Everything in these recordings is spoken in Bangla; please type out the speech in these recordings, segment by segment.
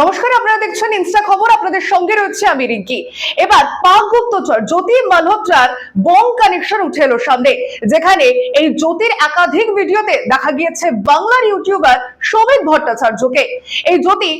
নমস্কার, আপনারা দেখছেন ইনস্টা খবর, আপনাদের সঙ্গে রয়েছে আমি রিঙ্কি। এবার পাক গুপ্তচর, জ্যোতি মালহোত্রার বং কানেকশন উঠে এলো সামনে, যেখানে এই জ্যোতির একাধিক ভিডিওতে দেখা গিয়েছে বাংলার ইউটিউবার সৌমিক ভট্টাচার্যকে। এই জ্যোতি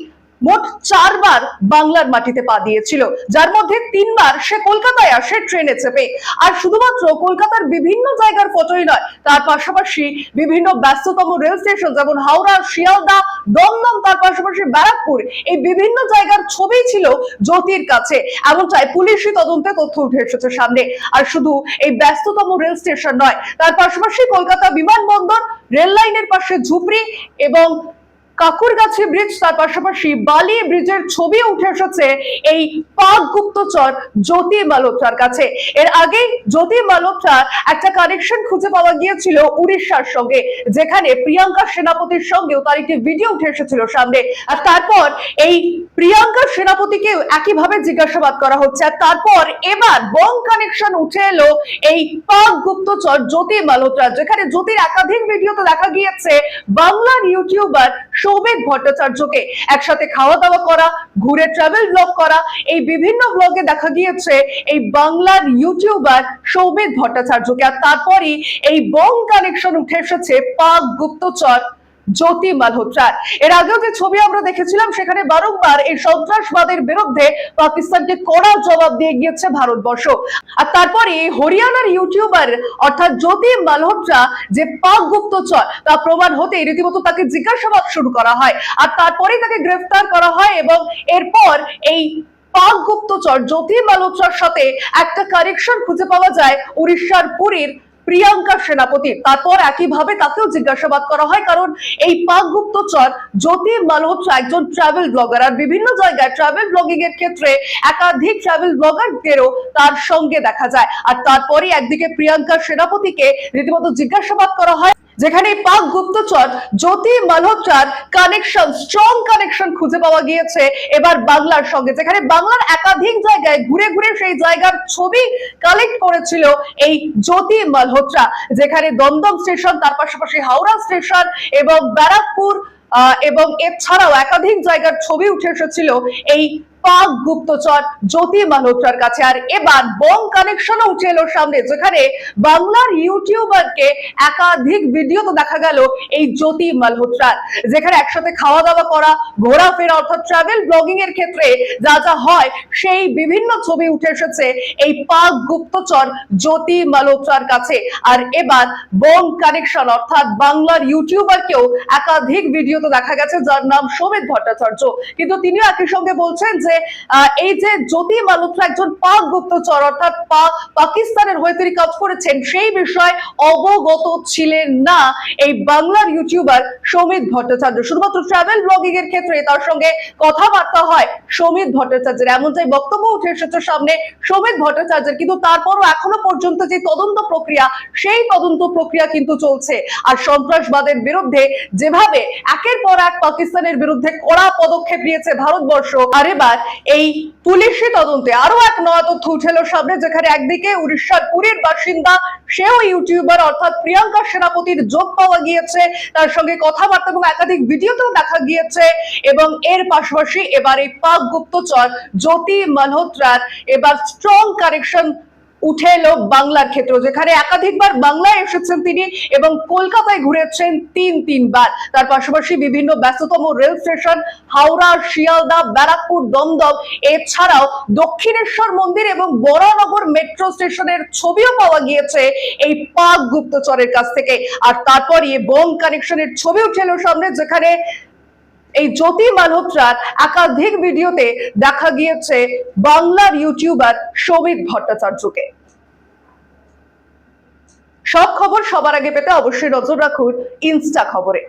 মোট চারবার বাংলার মাটিতে পা দিয়েছিল। যার মধ্যে তিনবার সে কলকাতায় আসে ট্রেনে চেপে। আর শুধুমাত্র কলকাতার বিভিন্ন জায়গার ফটোই নয়, তার পাশাপাশি বিভিন্ন ব্যস্ততম রেল স্টেশন যেমন হাওড়া, শিয়ালদা, দমদম, তার পাশাপাশি ব্যারাকপুর, এই বিভিন্ন জায়গার ছবি ছিল জ্যোতির কাছে। এমনটাই পুলিশি তদন্তে তথ্য উঠে এসেছে সামনে। আর শুধু এই ব্যস্ততম রেল স্টেশন নয়, তার পাশাপাশি কলকাতা বিমানবন্দর, রেল লাইনের পাশে ঝুপড়ি এবং কাকুরগাছি ব্রিজ, তার পাশাপাশি বালি ব্রিজের ছবি উঠে এসেছে এই পাক গুপ্তচর জ্যোতি মালোত্রার কাছে। এর আগে জ্যোতি মালোত্রার একটা কানেকশন খুঁজে পাওয়া গিয়েছিল উড়িষ্যার সঙ্গে, যেখানে প্রিয়াঙ্কা সেনাপতির সঙ্গেও তার একটি ভিডিও উঠে এসেছিল সামনে। আর তারপর এই প্রিয়াঙ্কা সেনাপতিকে একইভাবে জিজ্ঞাসাবাদ করা হচ্ছে। আর তারপর এবার বং কানেকশন উঠে এলো এই পাক গুপ্তচর জ্যোতি মালোত্রা যেখানে জ্যোতির একাধিক ভিডিওতে দেখা গিয়েছে বাংলার ইউটিউবার সৌমিক ভট্টাচার্যকে একসাথে খাওয়া দাওয়া করা, ঘুরে ট্রাভেল ব্লগ করা, এই বিভিন্ন ব্লগে দেখা গিয়েছে এই বাংলার ইউটিউবার সৌমিক ভট্টাচার্যকে। আর তারপরই এই বং কানেকশন উঠে এসেছে পাক গুপ্তচর। জ্যোতি মালহোত্রার এর আগেও যে ছবি আমরা দেখেছিলাম, সেখানে বারংবার এই সন্ত্রাসবাদের বিরুদ্ধে পাকিস্তানকে কড়া জবাব দিয়ে গিয়েছে ভারতবর্ষ। আর তারপরে হরিয়ানার ইউটিউবার, অর্থাৎ জ্যোতি মালহোত্রা যে পাক গুপ্তচর তা প্রমাণ হতে রীতিমতো তাকে জিজ্ঞাসাবাদ শুরু করা হয়। আর তারপরেই তাকে গ্রেফতার করা হয় এবং এরপর এই পাক গুপ্তচর জ্যোতি মালহোত্রার সাথে একটা কানেকশন খুঁজে পাওয়া যায় উড়িষ্যার পুরীর প্রিয়াঙ্কা সেনাপতি। তারপর একইভাবে তাকেও জিজ্ঞাসাবাদ করা হয়, কারণ এই পাক গুপ্তচর জ্যোতি মালহোত্রা একজন ট্রাভেল ব্লগার আর বিভিন্ন জায়গায় ট্রাভেল ব্লগিং এর ক্ষেত্রে একাধিক ট্রাভেল ব্লগারদেরও তার সঙ্গে দেখা যায়। আর তারপরে একদিকে প্রিয়াঙ্কা সেনাপতিকে রীতিমতো জিজ্ঞাসাবাদ করা হয়। যেখানে পাক গুপ্তচর, জ্যোতি মালহোত্রার কানেকশন স্ট্রং কানেকশন খুঁজে পাওয়া গিয়েছে এবার বাংলার সঙ্গে। যেখানে বাংলার একাধিক জায়গায় ঘুরে ঘুরে সেই জায়গার ছবি কালেক্ট করেছিল এই জ্যোতি মালহোত্রা। যেখানে দমদম স্টেশন তার পাশাপাশি হাওড়া স্টেশন এবং ব্যারাকপুর এবং এছাড়াও একাধিক জায়গার ছবি উঠে এসেছিল এই পাক গুপ্তচর জ্যোতি মালহোত্রার কাছে। আর এবার বং কানেকশনও উঠে এলো সামনে, যেখানে বাংলার ইউটিউবারকে একাধিক ভিডিও তো দেখা গেল এই জ্যোতি মালহোত্রার যেখানে একসাথে খাওয়া দাওয়া করা, ঘোরাফেরা অর্থাৎ ট্রাভেল ব্লগিং এর ক্ষেত্রে যা যা হয়, সেই বিভিন্ন ছবি উঠে এসেছে এই পাক গুপ্তচর জ্যোতি মালহোত্রার কাছে। আর এবার বং কানেকশন অর্থাৎ বাংলার ইউটিউবারকেও একাধিক ভিডিওতে দেখা গেছে, যার নাম সৌমিত ভট্টাচার্য। কিন্তু তিনিও একই সঙ্গে বলছেন যে এই যে জ্যোতি মালহোত্রা একজন পাক গুপ্তচর, অর্থাৎ পাকিস্তানের হয়ে তিনি কাজ করেছেন, সেই বিষয় অবগত ছিলেন না এই বাংলার ইউটিউবার সৌমিত ভট্টাচার্য। শুধুমাত্র ট্রাভেল ব্লগিং এর ক্ষেত্রে তার সঙ্গে কথাবার্তা হয় সৌমিত ভট্টাচার্যের। এমনটাই বক্তব্য উঠে এসেছে সামনে সৌমিত ভট্টাচার্যের, কিন্তু তারপরও এখনও পর্যন্ত যে তদন্ত প্রক্রিয়া, সেই তদন্ত প্রক্রিয়া কিন্তু চলছে। আর সন্ত্রাসবাদের বিরুদ্ধে যেভাবে একের পর এক পাকিস্তানের বিরুদ্ধে কড়া পদক্ষেপ নিয়েছে ভারতবর্ষ, আর এবার এই পুলিশি তদন্তে আরও এক নয়া তথ্য উঠেল সামনে, যেখানে একদিকে উড়িষ্যার পুরীর বাসিন্দা, সেও ইউটিউবার, অর্থাৎ প্রিয়াঙ্কা সেনাপতির যোগ পাওয়া গিয়েছে। তার সঙ্গে কথাবার্তা এবং একাধিক ভিডিওতেও দেখা গিয়েছে। এবং এর পাশাপাশি এবার এই পাক গুপ্তচর জ্যোতি মালহোত্রার এবার স্ট্রং কানেকশন উঠে এলো বাংলার ক্ষেত্র, যেখানে একাধিকবার বাংলায় এসেছেন তিনি এবং কলকাতায় ঘুরেছেন তিন, তিনবার। তার পাশাপাশি বিভিন্ন ব্যস্ততম রেল স্টেশন, হাওড়া, শিয়ালদা, ব্যারাকপুর, দমদম, এছাড়াও দক্ষিণেশ্বর মন্দির এবং বরানগর মেট্রো স্টেশনের ছবিও পাওয়া গিয়েছে এই পাক গুপ্তচরের কাছ থেকে। আর তারপরই বোম কানেকশনের ছবি উঠে এলো সামনে, যেখানে এই জ্যোতি মালহোত্রার একাধিক ভিডিওতে দেখা গিয়েছে বাংলার ইউটিউবার সৌমিত ভট্টাচার্যকে। সব খবর সবার আগে পেতে অবশ্যই নজর রাখুন ইনস্টা খবরে।